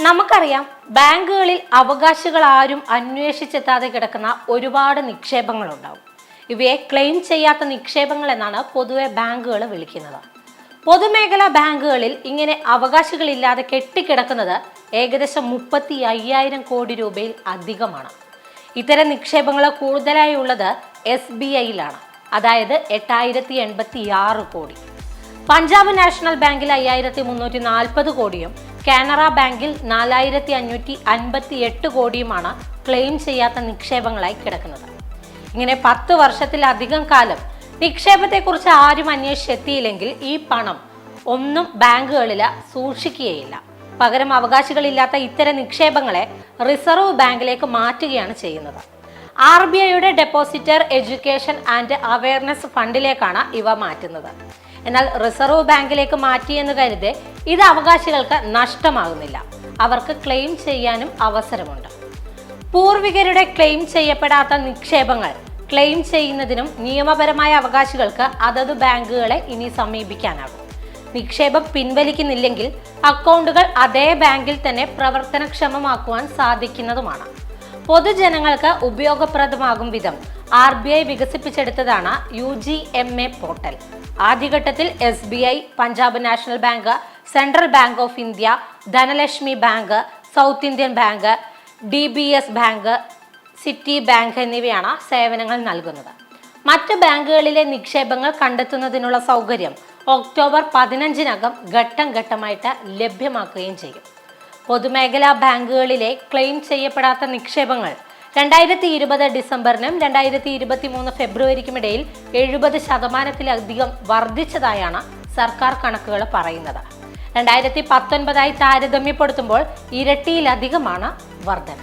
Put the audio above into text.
നമുക്കറിയാം ബാങ്കുകളിൽ അവകാശികൾ ആരും അന്വേഷിച്ചെത്താതെ കിടക്കുന്ന ഒരുപാട് നിക്ഷേപങ്ങളുണ്ടാവും. ഇവയെ ക്ലെയിം ചെയ്യാത്ത നിക്ഷേപങ്ങൾ എന്നാണ് പൊതുവെ ബാങ്കുകൾ വിളിക്കുന്നത്. പൊതുമേഖലാ ബാങ്കുകളിൽ ഇങ്ങനെ അവകാശികളില്ലാതെ കെട്ടിക്കിടക്കുന്നത് ഏകദേശം മുപ്പത്തി അയ്യായിരം കോടി രൂപയിൽ അധികമാണ്. ഇത്തരം നിക്ഷേപങ്ങൾ കൂടുതലായി ഉള്ളത് എസ് ബി ഐയിലാണ്. അതായത് എട്ടായിരത്തി എൺപത്തി ആറ് കോടി. പഞ്ചാബ് നാഷണൽ ബാങ്കിൽ അയ്യായിരത്തി മുന്നൂറ്റി നാൽപ്പത് കോടിയും കാനറ ബാങ്കിൽ നാലായിരത്തി അഞ്ഞൂറ്റി അൻപത്തി എട്ട് കോടിയുമാണ് ക്ലെയിം ചെയ്യാത്ത നിക്ഷേപങ്ങളായി കിടക്കുന്നത്. ഇങ്ങനെ പത്ത് വർഷത്തിലധികം കാലം നിക്ഷേപത്തെക്കുറിച്ച് ആരും അന്വേഷിച്ചെത്തിയില്ലെങ്കിൽ ഈ പണം ഒന്നും ബാങ്കുകളിൽ സൂക്ഷിക്കുകയില്ല. പകരം അവകാശികളില്ലാത്ത ഇത്തരം നിക്ഷേപങ്ങളെ റിസർവ് ബാങ്കിലേക്ക് മാറ്റുകയാണ് ചെയ്യുന്നത്. ആർ ബി ഐയുടെ ഡെപ്പോസിറ്റർ എഡ്യൂക്കേഷൻ ആൻഡ് അവയർനെസ് ഫണ്ടിലേക്കാണ് ഇവ മാറ്റുന്നത്. എന്നാൽ റിസർവ് ബാങ്കിലേക്ക് മാറ്റിയെന്ന് കരുതി ഇത് അവകാശികൾക്ക് നഷ്ടമാകുന്നില്ല. അവർക്ക് ക്ലെയിം ചെയ്യാനും അവസരമുണ്ട്. പൂർവികരുടെ ക്ലെയിം ചെയ്യപ്പെടാത്ത നിക്ഷേപങ്ങൾ ക്ലെയിം ചെയ്യുന്നതിനും നിയമപരമായ അവകാശികൾക്ക് അതത് ബാങ്കുകളെ ഇനി സമീപിക്കാനാകും. നിക്ഷേപം പിൻവലിക്കുന്നില്ലെങ്കിൽ അക്കൗണ്ടുകൾ അതേ ബാങ്കിൽ തന്നെ പ്രവർത്തനക്ഷമമാക്കുവാൻ സാധിക്കുന്നതുമാണ്. പൊതുജനങ്ങൾക്ക് ഉപയോഗപ്രദമാകും വിധം R B I വികസിപ്പിച്ചെടുത്തതാണ് U G M A portal. ആദ്യഘട്ടത്തിൽ S B I Punjab national bank central bank of India Dhanalakshmi bank south Indian bank D B S bank city bank എന്നിവയാണ് സേവനങ്ങൾ നൽകുന്നത്. മറ്റ് ബാങ്കുകളിലെ നിക്ഷേപങ്ങൾ കണ്ടെത്തുന്നതിനുള്ള സൗകര്യം ഒക്ടോബർ പതിനഞ്ചിനകം ഘട്ടം ഘട്ടമായിട്ട് ലഭ്യമാക്കുകയും ചെയ്യും. പൊതുമേഖലാ ബാങ്കുകളിലെ ക്ലെയിം ചെയ്യപ്പെടാത്ത നിക്ഷേപങ്ങൾ രണ്ടായിരത്തി ഇരുപത് ഡിസംബറിനും രണ്ടായിരത്തി ഇരുപത്തി മൂന്ന് ഫെബ്രുവരിക്കും ഇടയിൽ എഴുപത് ശതമാനത്തിലധികം വർദ്ധിച്ചതായാണ് സർക്കാർ കണക്കുകൾ പറയുന്നത്. രണ്ടായിരത്തി പത്തൊൻപതായി താരതമ്യപ്പെടുത്തുമ്പോൾ ഇരട്ടിയിലധികമാണ് വർധന.